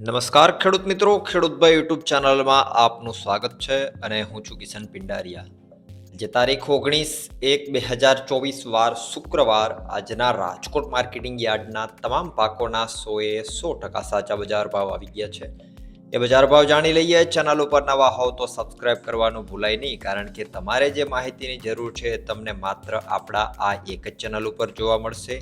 નમસ્કાર ખેડૂત મિત્રો ખેડૂતભાઈ યુટ્યુબ ચેનલમાં આપનું સ્વાગત છે અને હું છું કિશન પિંડારિયા. જે તારીખ ઓગણીસ એક બે હજાર ચોવીસ વાર શુક્રવાર આજના રાજકોટ માર્કેટિંગ યાર્ડના તમામ પાકોના સોએ સો ટકા સાચા બજાર ભાવ આવી ગયા છે. એ બજાર ભાવ જાણી લઈએ, ચેનલ ઉપર નવા હોવ તો સબસ્ક્રાઇબ કરવાનું ભૂલાય નહીં, કારણ કે તમારે જે માહિતીની જરૂર છે તમને માત્ર આપણા આ એક જ ચેનલ ઉપર જોવા મળશે.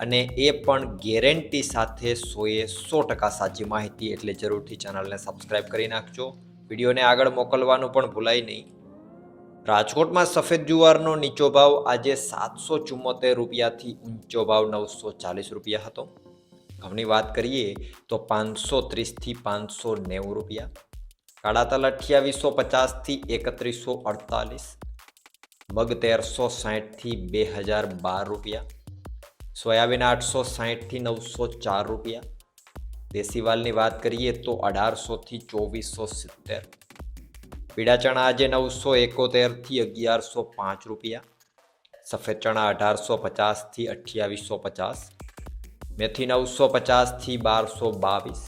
અને એ પણ ગેરંટી સાથે સોએ સો ટકા સાચી માહિતી એટલે જરૂરથી ચેનલને સબસ્ક્રાઇબ કરી નાખજો. વિડીયોને આગળ મોકલવાનું પણ ભૂલાય નહીં. રાજકોટમાં સફેદ જુવારનો નીચો ભાવ આજે સાતસો ચુમ્મોતેર રૂપિયાથી ઊંચો ભાવ નવસો ચાલીસ રૂપિયા હતો. ઘઉંની વાત કરીએ તો પાંચસો ત્રીસથી પાંચસો નેવું રૂપિયા. કાળા તલ અઠ્યાવીસો પચાસથી એકત્રીસો અડતાલીસ. મગ તેરસો સાહીઠથી બે હજાર બાર રૂપિયા. સોયાબીન આઠસો સાહીઠથી નવસો ચાર રૂપિયા. દેશી વાલની વાત કરીએ તો અઢારસોથી ચોવીસો સિત્તેર. પીળા ચણા આજે નવસો એકોતેરથી અગિયારસો પાંચ રૂપિયા. સફેદ ચણા અઢારસો પચાસથી અઠ્યાવીસો પચાસ. મેથી નવસો પચાસથી બારસો બાવીસ.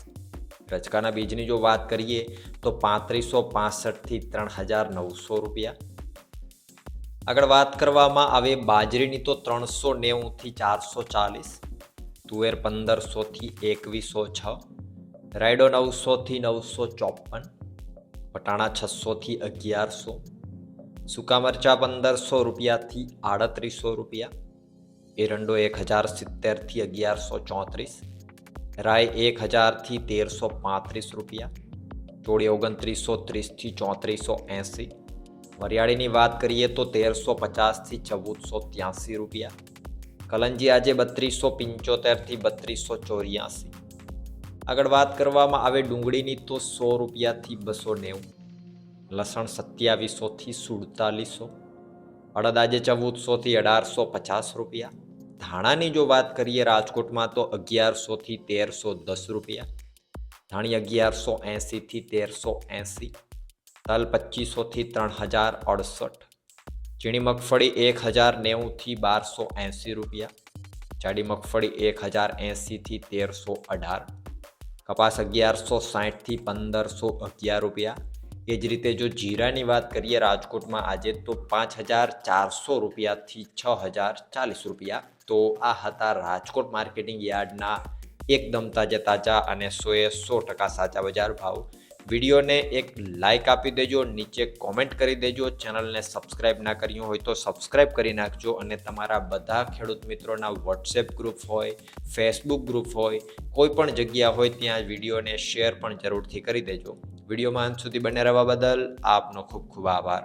રચકાના બીજની જો વાત કરીએ તો પાંત્રીસો પાસઠથી ત્રણ હજાર નવસો રૂપિયા. આગળ વાત કરવામાં આવે બાજરીની તો ત્રણસો નેવુંથી ચારસો ચાલીસ, તુવેર પંદરસોથી એકવીસો છ, રાયડો નવસોથી નવસો ચોપન પટાણા છસોથી અગિયારસો, સૂકા મરચાં પંદરસો રૂપિયાથી આડત્રીસો રૂપિયા, એરંડો એક હજાર સિત્તેરથી અગિયારસો ચોત્રીસ રાય એક હજારથી તેરસો પાંત્રીસ રૂપિયા ચોળી ઓગણત્રીસો ત્રીસથી ચોત્રીસો એંસી વરિયાળીની વાત કરીએ તો તેરસો પચાસથી ચૌદસો ત્યાંસી રૂપિયા. કલંજી આજે બત્રીસો પંચોતેરથી બત્રીસો ચોર્યાસી. આગળ વાત કરવામાં આવે ડુંગળીની તો સો રૂપિયાથી બસો નેવું. લસણ સત્યાવીસોથી સુડતાલીસો. અડદ આજે ચૌદસોથી અઢારસો પચાસ રૂપિયા. ધાણાની જો વાત કરીએ રાજકોટમાં તો અગિયારસોથી તેરસો દસ રૂપિયા. ધાણી અગિયારસો એંસીથી તેરસો એંસી. તલ પચીસોથી ત્રણ હજાર અડસઠ. ઝીણી મગફળી એક હજાર નેવુંથી બારસો એંસી રૂપિયા. જાડી મગફળી એક હજાર એંસીથી તેરસો અઢાર. કપાસ અગિયારસો સાહીઠથી પંદરસો અગિયાર રૂપિયા. એ જ રીતે જો જીરાની વાત કરીએ રાજકોટમાં આજે તો પાંચ હજાર ચારસો રૂપિયાથી છ હજાર ચાલીસ રૂપિયા. તો આ હતા રાજકોટ માર્કેટિંગ યાર્ડના એકદમ તાજા તાજા અને સોએ સો ટકા સાચા બજાર ભાવ. વિડીયોને એક લાઇક આપી દેજો, નીચે કોમેન્ટ કરી દેજો, ચેનલને સબસ્ક્રાઇબ ના કર્યું હોય તો સબસ્ક્રાઇબ કરી નાખજો અને તમારા બધા ખેડૂત મિત્રોના વોટ્સએપ ગ્રુપ હોય ફેસબુક ગ્રુપ હોય, કોઈ પણ જગ્યા હોય ત્યાં વિડીયોને શેર પણ જરૂરથી કરી દેજો. વિડીયોમાં અંત સુધી બને રહેવા બદલ આપનો ખૂબ ખૂબ આભાર.